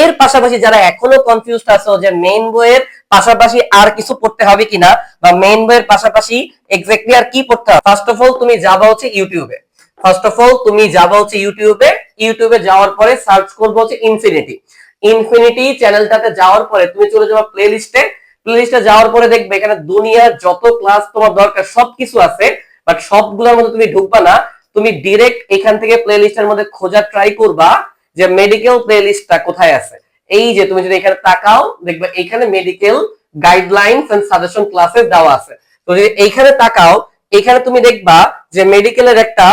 এর পাশাপাশি যারা এখনও কনফিউজ আছো যে মেইন বইয়ের পাশাপাশি আর কিছু পড়তে হবে কিনা বা মেইন বইয়ের পাশাপাশি এক্স্যাক্টলি আর কি পড়তে হবে? ফার্স্ট অফ অল তুমি যাবা হচ্ছে ইউটিউবে ফার্স্ট অফ অল তুমি যাবা হচ্ছে ইউটিউবে ইউটিউবে যাওয়ার পরে সার্চ করব হচ্ছে ইনফিনিটি ইনফিনিটি চ্যানেলটাতে যাওয়ার পরে তুমি চলে যাবা প্লে লিস্টে প্লে যাওয়ার পরে দেখবে এখানে দুনিয়ার যত ক্লাস তোমার দরকার সবকিছু আছে বাট সবগুলোর মধ্যে তুমি ঢুকবা না। তুমি ডিরেক্ট এখান থেকে প্লে লিস্টের মধ্যে খোঁজা ট্রাই করবা। যে মেডিকেল প্লে লিস্টটা কোথায় আছে? এই যে তুমি যদি এখানে তাকাও, দেখবে এখানে medical guidelines and suggestion classes দেওয়া আছে। তো যদি এইখানে তাকাও, এখানে তুমি দেখবা যে মেডিকেলের একটা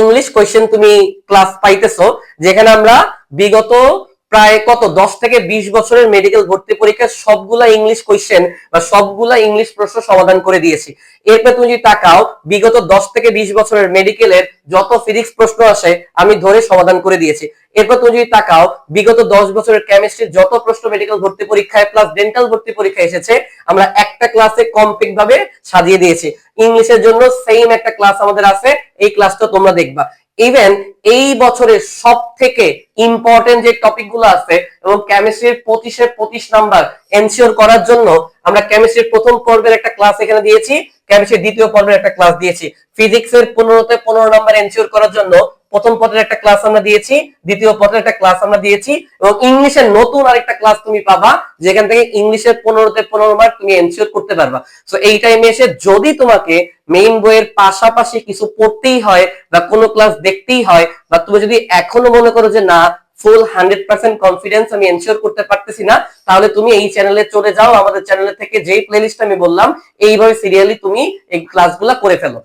ইংলিশ কোয়েশ্চেন তুমি ক্লাস পাইতেছো, যেখানে আমরা বিগত প্রায় কত, দশ থেকে বিশ বছরের মেডিকেল ভর্তি পরীক্ষার সবগুলা ইংলিশ কোয়েশ্চেন বা সবগুলা ইংলিশ প্রশ্ন সমাধান করে দিয়েছি। এরপর তুমি যদি তাকাও, বিগত দশ থেকে বিশ বছরের মেডিকেলের যত ফিজিক্স প্রশ্ন আসে, আমি ধরে সমাধান করে দিয়েছি। এরপর তুমি যদি তাকাও, বিগত দশ বছরের কেমিস্ট্রির যত প্রশ্ন মেডিকেল ভর্তি পরীক্ষায় প্লাস ডেন্টাল ভর্তি পরীক্ষায় এসেছে, আমরা একটা ক্লাসে কমপ্লিট ভাবে সাজিয়ে দিয়েছি। ইংলিশের জন্য সেম একটা ক্লাস আমাদের আছে, এই ক্লাসটা তোমরা দেখবা। ইভেন এই বছরের সব থেকে ইম্পর্টেন্ট যে টপিকগুলো আছে, এবং কেমিস্ট্রির পঁচিশে পঁচিশ নাম্বার এনশিওর করার জন্য আমরা কেমিস্ট্রির প্রথম পর্বের একটা ক্লাস এখানে দিয়েছি কেমিস্ট্রির দ্বিতীয় পর্বের একটা ক্লাস দিয়েছি। ফিজিক্স এর পনেরোতে পনেরো নাম্বার এনশিওর করার জন্য প্রথম পত্রের একটা ক্লাস আমরা দিয়েছি, দ্বিতীয় পত্রের একটা ক্লাস আমরা দিয়েছি এবং ইংলিশের নতুন আরেকটা ক্লাস তুমি পাবা, যেখান থেকে ইংলিশের পনেরোতে পনেরো মার্ক তুমি এনশিওর করতে পারবা। তো এই টাইমে এসে যদি তোমাকে মেইন বইয়ের পাশাপাশি কিছু পড়তেই হয় বা কোনো ক্লাস দেখতেই হয় বা তুমি যদি এখনও মনে করো যে না ফুল হান্ড্রেড পার্সেন্ট কনফিডেন্স আমি এনশিওর করতে পারতেছি না, তাহলে তুমি এই চ্যানেলে চলে যাও। আমাদের চ্যানেলে থেকে যেই প্লেলিস্ট আমি বললাম, এইভাবে সিরিয়ালি তুমি এই ক্লাসগুলা করে ফেলো।